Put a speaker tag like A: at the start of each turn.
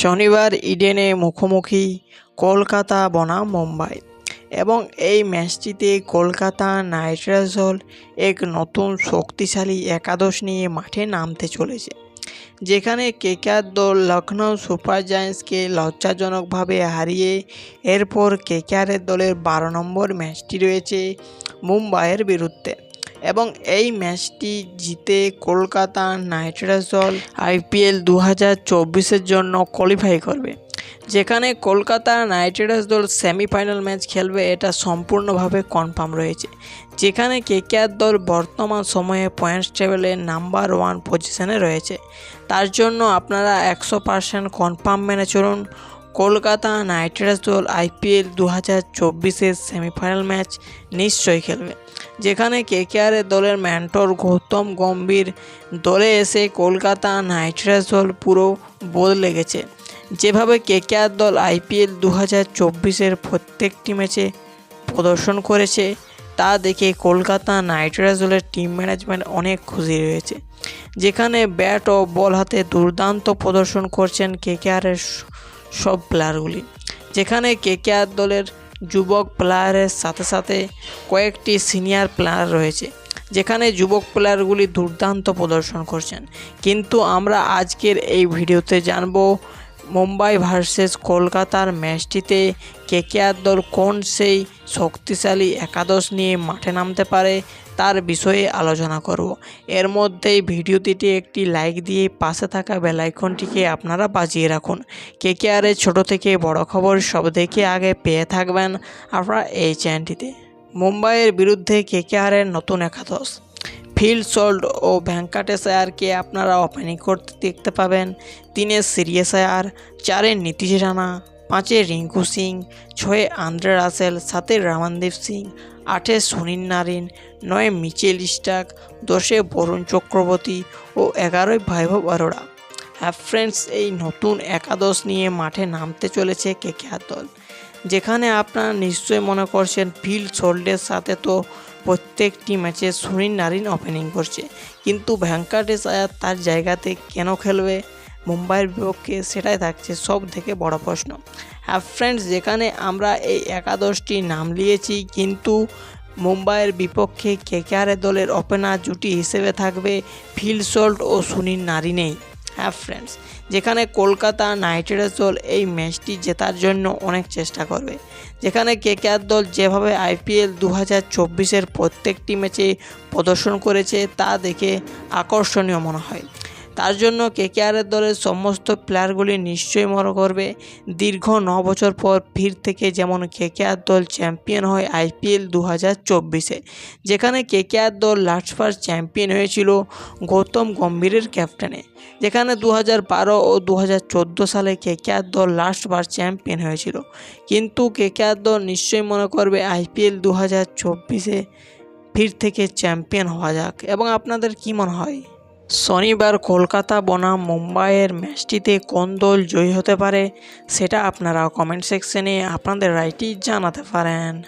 A: শনিবার ইডেনে মুখোমুখি কলকাতা, বনাম, মুম্বাই এবং এই ম্যাচটিতে কলকাতা নাইট রাইডার্স এক নতুন শক্তিশালী একাদশ নিয়ে মাঠে নামতে চলেছে, যেখানে কেকেআর দল লখনৌ সুপার জায়ান্টসকে লজ্জাজনকভাবে হারিয়ে এরপর কেকেআরের দলের বারো নম্বর ম্যাচটি রয়েছে মুম্বাইয়ের বিরুদ্ধে। এবং এই ম্যাচটি জিতে কলকাতা নাইট রাইডার্স দল আইপিএল দু হাজার চব্বিশের জন্য কোয়ালিফাই করবে। যেখানে কলকাতা নাইট রাইডার্স দল সেমিফাইনাল ম্যাচ খেলবে, এটা সম্পূর্ণভাবে কনফার্ম রয়েছে। যেখানে কেকেআর দল বর্তমান সময়ে পয়েন্টস টেবিলে নাম্বার ওয়ান পজিশনে রয়েছে। তার জন্য আপনারা একশো পার্সেন্ট কনফার্ম মেনে চলুন। কলকাতা নাইট রাইডার্স দল আইপিএল দু হাজার চব্বিশের সেমিফাইনাল ম্যাচ নিশ্চয়ই খেলবে। যেখানে কেকেআরের দলের ম্যান্টর গৌতম গম্ভীর দলে এসে কলকাতা নাইট রাইডার্স দল পুরো বদলে গেছে। যেভাবে কেকেআর দল আইপিএল দু হাজার চব্বিশের প্রত্যেকটি ম্যাচে প্রদর্শন করেছে, তা দেখে কলকাতা নাইট রাইডার্স দলের টিম ম্যানেজমেন্ট অনেক খুশি রয়েছে যেখানে ব্যাট ও বল হাতে দুর্দান্ত প্রদর্শন করছেন কেকেআরের সব প্লেয়ারগুলি। যেখানে কেকেআর দলের যুবক প্লেয়ারের সাথে সাথে কয়েকটি সিনিয়র প্লেয়ার রয়েছে, যেখানে যুবক প্লেয়ারগুলি দুর্দান্ত প্রদর্শন করছেন। কিন্তু আমরা আজকের এই ভিডিওতে জানব মুম্বাই ভার্সেস কলকাতার ম্যাচটিতে কেকেআর দল কোন সেই শক্তিশালী একাদশ নিয়ে মাঠে নামতে পারে, তার বিষয়ে আলোচনা করব। এর মধ্যেই ভিডিওটিতে একটি লাইক দিয়ে পাশে থাকা বেলাইকনটিকে আপনারা বাজিয়ে রাখুন। কেকেআরের ছোট থেকে বড় খবর সব থেকে আগে পেয়ে থাকবেন আপনারা এই চ্যানেলটিতে। মুম্বাইয়ের বিরুদ্ধে কেকেআরের নতুন একাদশ। ফিল সোল্ড ও ভেঙ্কাটেশ আয়ারকে আপনারা ওপেনিং করতে দেখতে পাবেন। তিনে সিরিয়াস আয়ার চারে নীতিশ রানা, পাঁচে রিঙ্কু সিং, ছয়ে আন্দ্রে রাসেল, সাতে রামানদীপ সিং, আটে সুনীল নারিন, নয় মিচেল স্টাক দশে বরুণ চক্রবর্তী ও এগারোই বৈভব অরোরা হ্যাঁ ফ্রেন্ডস, এই নতুন একাদশ নিয়ে মাঠে নামতে চলেছে কেকেআর দল যেখানে আপনারা নিশ্চয়ই মনে করছেন ফিল্ড সোল্ডের সাথে তো প্রত্যেকটি ম্যাচে সুনীল নারিন ওপেনিং করছে। কিন্তু ভেঙ্কাটেশ আয়ার তার জায়গাতে কেন খেলবে? মুম্বাইয়ের বিপক্ষে সেটাই থাকছে সব থেকে বড় প্রশ্ন। হ্যাঁ ফ্রেন্ডস যেখানে আমরা এই একাদশটি নাম নিয়েছি, কিন্তু মুম্বাইয়ের বিপক্ষে কেকেআরের দলের ওপেনার জুটি হিসেবে থাকবে ফিল সোল্ট ও সুনীল নারিনেই। হ্যাঁ ফ্রেন্ডস যেখানে কলকাতা নাইট রাইডার্স দল এই ম্যাচটি জেতার জন্য অনেক চেষ্টা করবে। যেখানে কেকেআর দল যেভাবে আইপিএল দু হাজার চব্বিশের প্রত্যেকটি ম্যাচে প্রদর্শন করেছে, তা দেখে আকর্ষণীয় মনে হয়। তার জন্য কেকেআরের দলের সমস্ত প্লেয়ারগুলি নিশ্চয়ই মনে করবে, দীর্ঘ ন বছর পর ফির থেকে যেমন কেকেআর দল চ্যাম্পিয়ন হয় আইপিএল দু হাজার চব্বিশে, যেখানে কেকেআর দল লাস্টবার চ্যাম্পিয়ন হয়েছিল গৌতম গম্ভীরের ক্যাপ্টেনে, যেখানে দু হাজার বারো ও দু হাজার চোদ্দ সালে কেকেআর দল লাস্টবার চ্যাম্পিয়ন হয়েছিল। কিন্তু কেকেআর দল নিশ্চয়ই মনে করবে আইপিএল দু হাজার চব্বিশে ফির থেকে চ্যাম্পিয়ন হওয়া যাক, এবং আপনাদের কী মনে হয়? শনিবার কলকাতা বনাম মুম্বাইয়ের ম্যাচটিতে কোন দল জয়ী হতে পারে, সেটা আপনারা কমেন্ট সেকশনে আপনাদের রায়টি জানাতে পারেন।